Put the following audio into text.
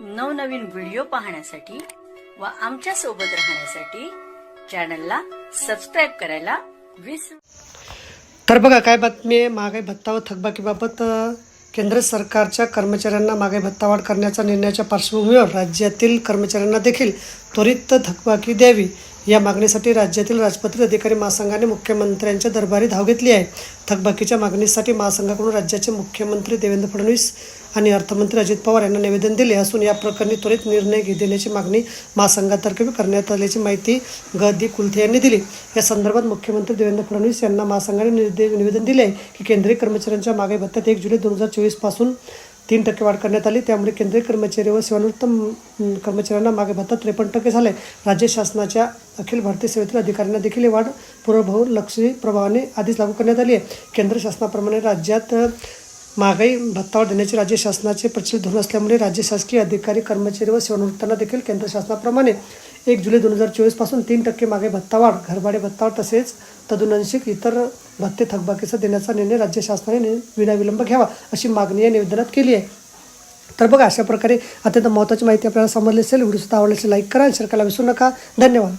नवनवीन व्हिडिओ पाहण्यासाठी व आमच्यासोबत राहण्यासाठी चॅनलला सबस्क्राईब करायला विसरू तर बघा काय बातमी आहे? महागाई भत्ता व थकबाकीबाबत केंद्र सरकारच्या कर्मचाऱ्यांना महागाई भत्तावाढ करण्याच्या निर्णयाच्या पार्श्वभूमीवर राज्यातील कर्मचाऱ्यांना देखील त्वरित थकबाकी द्यावी. या मागणीसाठी राज्यातील राजपत्रित अधिकारी महासंघाने मुख्यमंत्र्यांच्या दरबारी धाव घेतली आहे. थकबाकीच्या मागणीसाठी महासंघाकडून राज्याचे मुख्यमंत्री देवेंद्र फडणवीस आणि अर्थमंत्री अजित पवार यांना निवेदन दिले असून या प्रकरणी त्वरित निर्णय देण्याची मागणी महासंघातर्फे करण्यात आल्याची माहिती ग. दी. कुलथे यांनी दिली. या संदर्भात मुख्यमंत्री देवेंद्र फडणवीस यांना महासंघाने निवेदन दिले आहे की केंद्रीय कर्मचाऱ्यांच्या मागे भत्त्यात एक जुलै दोन हजार चोवीसपासून तीन टक्के वाढ करण्यात आली. त्यामुळे केंद्रीय कर्मचारी व सेवानिवृत्त कर्मचाऱ्यांना मागे भत्ता त्रेपन्न टक्के झाले. राज्य शासनाच्या अखिल भारतीय सेवेतील अधिकाऱ्यांना देखील ही वाढ पूर्वभाऊ लक्षी प्रभावाने आधीच लागू करण्यात आली आहे. केंद्र शासनाप्रमाणे राज्यात महागाई भत्तावर देण्याचे राज्य शासनाचे प्रचलित धोरण असल्यामुळे राज्य शासकीय अधिकारी कर्मचारी व सेवानिवृत्तांना देखील केंद्र शासनाप्रमाणे एक जुलै दोन हजार चोवीसपासून तीन टक्के मागे भत्तावाढ घरभाडे भत्तावाढ तसेच तदुनांशिक इतर भत्ते थकबाकीचा देण्याचा निर्णय राज्य शासनाने विनाविलंब घ्यावा अशी मागणी या निवेदनात केली आहे. तर बघा अशा प्रकारे अत्यंत महत्त्वाची माहिती आपल्याला समजली असेल व्हिडिओ सुद्धा आवडल्याचे लाईक करा आणि शेअर करायला विसरू नका. धन्यवाद.